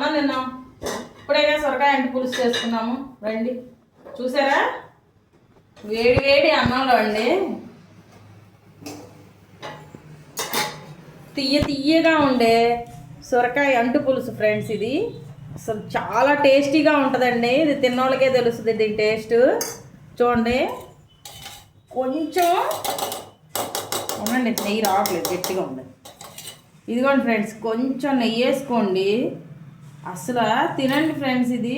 అన్నం తిన్నాం. ఇప్పుడైనా సొరకాయ అంటి పులుసు చేసుకున్నాము. రండి. చూసారా? వేడి వేడి అన్నంలో అండి. తీయ తీయగా ఉండే సొరకాయ అంటు పులుసు ఫ్రెండ్స్ ఇది. అసలు చాలా టేస్టీగా ఉంటుందండి. ఇది తిన్నోళ్ళకే తెలుస్తుంది దీని టేస్ట్. చూడండి. కొంచెం అవునండి నెయ్యి రావట్లేదు గట్టిగా ఉంది. ఇదిగోండి ఫ్రెండ్స్ కొంచెం నెయ్యి వేసుకోండి. అసలు తినండి ఫ్రెండ్స్ ఇది.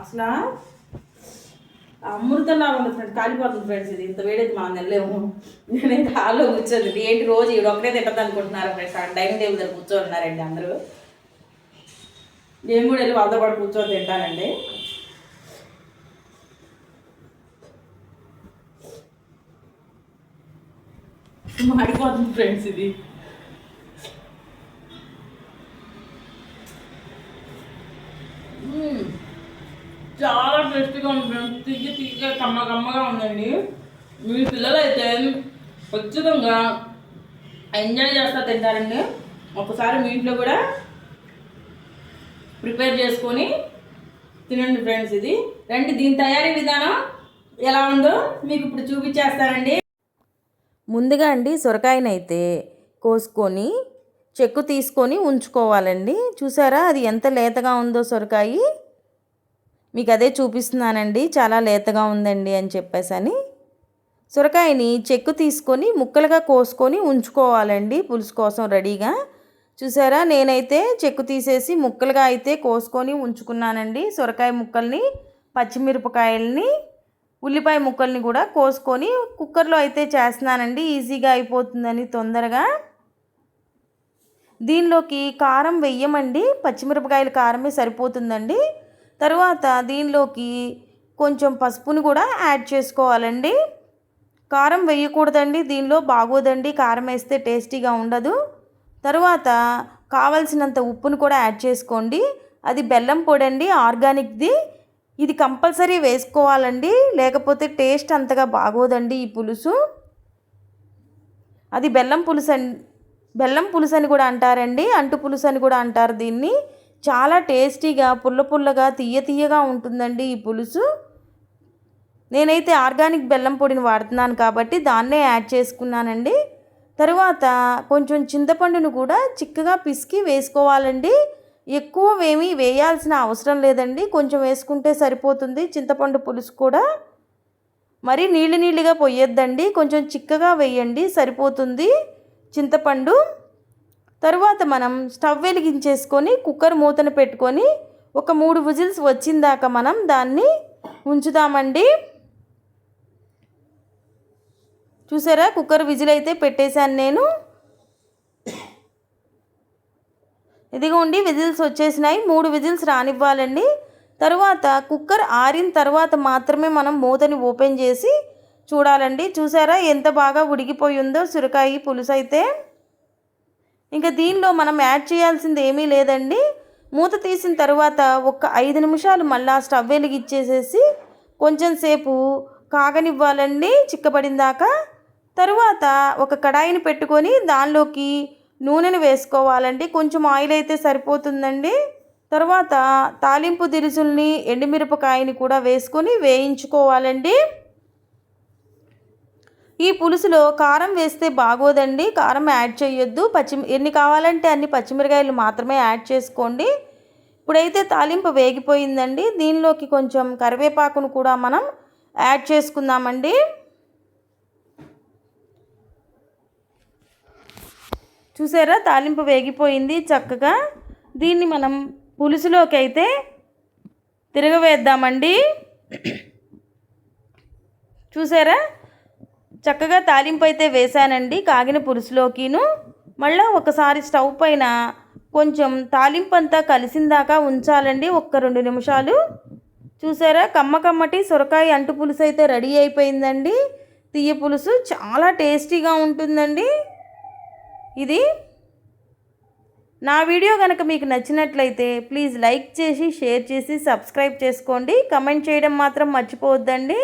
అసలు అమృతంలా ఉంది ఫ్రెండ్స్ కాలిపోతుంది ఫ్రెండ్స్ ఇది. ఇంత వేడేది మా నెలలేము నేనైతే హాల్లో కూర్చోదు ఏంటి రోజు ఇవి ఒకటే తింటది అనుకుంటున్నారు ఫ్రెండ్స్? ఆ డైనింగ్ టేబుల్ దగ్గర ఉన్నారండి అందరూ. నేను కూడా వెళ్ళి వాళ్ళతో పాటు కూర్చొని తింటానండి. మాడిపోతుంది ఫ్రెండ్స్ ఇది. చాలా టేస్టీగా ఉంటుంది ఫ్రెండ్స్ తియ్యగా కమ్మ కమ్మగా ఉందండి. మీ పిల్లలైతే ఖచ్చితంగా ఎంజాయ్ చేస్తా తింటారండి. ఒకసారి మీ ఇంట్లో కూడా ప్రిపేర్ చేసుకొని తినండి ఫ్రెండ్స్ ఇది. రండి దీని తయారీ విధానం ఎలా ఉందో మీకు ఇప్పుడు చూపించేస్తానండి. ముందుగా అండి సొరకాయనైతే కోసుకొని చెక్కు తీసుకొని ఉంచుకోవాలండి. చూసారా అది ఎంత లేతగా ఉందో సొరకాయి. మీకు అదే చూపిస్తున్నానండి చాలా లేతగా ఉందండి అని చెప్పేసని. సొరకాయని చెక్కు తీసుకొని ముక్కలుగా కోసుకొని ఉంచుకోవాలండి పులుసు కోసం రెడీగా. చూసారా? నేనైతే చెక్కు తీసేసి ముక్కలుగా అయితే కోసుకొని ఉంచుకున్నానండి. సొరకాయ ముక్కల్ని పచ్చిమిరపకాయల్ని ఉల్లిపాయ ముక్కల్ని కూడా కోసుకొని కుక్కర్లో అయితే చేస్తున్నానండి. ఈజీగా అయిపోతుందని తొందరగా. దీనిలోకి కారం వెయ్యమండి. పచ్చిమిరపకాయల కారమే సరిపోతుందండి. తర్వాత దీనిలోకి కొంచెం పసుపుని కూడా యాడ్ చేసుకోవాలండి. కారం వేయకూడదండి దీనిలో బాగోదండి కారం వేస్తే టేస్టీగా ఉండదు. తర్వాత కావలసినంత ఉప్పును కూడా యాడ్ చేసుకోండి. అది బెల్లం పొడి అండి ఆర్గానిక్ది. ఇది కంపల్సరీ వేసుకోవాలండి లేకపోతే టేస్ట్ అంతగా బాగోదండి ఈ పులుసు. అది బెల్లం పులుసు అని బెల్లం పులుసు అని కూడా అంటారండి అంటు పులుసు అని కూడా అంటారు దీన్ని. చాలా టేస్టీగా పుల్ల పుల్లగా తీయ తీయగా ఉంటుందండి ఈ పులుసు. నేనైతే ఆర్గానిక్ బెల్లం పొడిని వాడుతున్నాను కాబట్టి దాన్నే యాడ్ చేసుకున్నానండి. తరువాత కొంచెం చింతపండును కూడా చిక్కగా పిసికి వేసుకోవాలండి. ఎక్కువ వేయాల్సిన అవసరం లేదండి. కొంచెం వేసుకుంటే సరిపోతుంది చింతపండు పులుసు కూడా. మరీ నీళ్ళు నీళ్ళుగా పోయొద్దండి కొంచెం చిక్కగా వేయండి సరిపోతుంది. చింతపండు తరువాత మనం స్టవ్ వెలిగించేసుకొని కుక్కర్ మూతను పెట్టుకొని ఒక మూడు విజిల్స్ వచ్చిందాక మనం దాన్ని ఉంచుదామండి చూసారా? కుక్కర్ విజిల్ అయితే పెట్టేశాను నేను. ఇదిగోండి విజిల్స్ వచ్చేసినాయి. మూడు విజిల్స్ రానివ్వాలండి. తరువాత కుక్కర్ ఆరిన తర్వాత మాత్రమే మనం మూతని ఓపెన్ చేసి చూడాలండి. చూసారా? ఎంత బాగా ఉడిగిపోయిందో సురకాయ పులుసు అయితే ఇంకా దీనిలో మనం యాడ్ చేయాల్సింది ఏమీ లేదండి. మూత తీసిన తర్వాత ఒక ఐదు నిమిషాలు మళ్ళా స్టవ్ వెలిగిచ్చేసేసి కొంచెం సేపు కాగనివ్వాలండి చిక్కబడిన దాకా తరువాత ఒక కడాయిని పెట్టుకొని దానిలోకి నూనెను వేసుకోవాలండి. కొంచెం ఆయిల్ అయితే సరిపోతుందండి. తర్వాత తాలింపు దినుసుల్ని ఎండుమిరపకాయని కూడా వేసుకొని వేయించుకోవాలండి. ఈ పులుసులో కారం వేస్తే బాగోదండి. కారం యాడ్ చేయొద్దు. పచ్చి ఎన్ని కావాలంటే అన్ని పచ్చిమిరకాయలు మాత్రమే యాడ్ చేసుకోండి. ఇప్పుడైతే తాలింపు వేగిపోయిందండి. దీనిలోకి కొంచెం కరివేపాకును కూడా మనం యాడ్ చేసుకుందామండి. చూసారా? తాలింపు వేగిపోయింది చక్కగా. దీన్ని మనం పులుసులోకి అయితే తిరగవేద్దామండి. చూసారా? చక్కగా తాలింపు అయితే వేసానండి కాగిన పులుసులోకిను. మళ్ళీ ఒకసారి స్టవ్ పైన కొంచెం తాలింపు అంతా కలిసిందాకా ఉంచాలండి. ఒక్క రెండు నిమిషాలు. చూసారా? కమ్మ కమ్మటి సొరకాయ అంటు పులుసు అయితే రెడీ అయిపోయిందండి. తీయ పులుసు చాలా టేస్టీగా ఉంటుందండి. ఇది నా వీడియో కనుక మీకు నచ్చినట్లయితే ప్లీజ్ లైక్ చేసి షేర్ చేసి సబ్స్క్రైబ్ చేసుకోండి. కమెంట్ చేయడం మాత్రం మర్చిపోవద్దండి.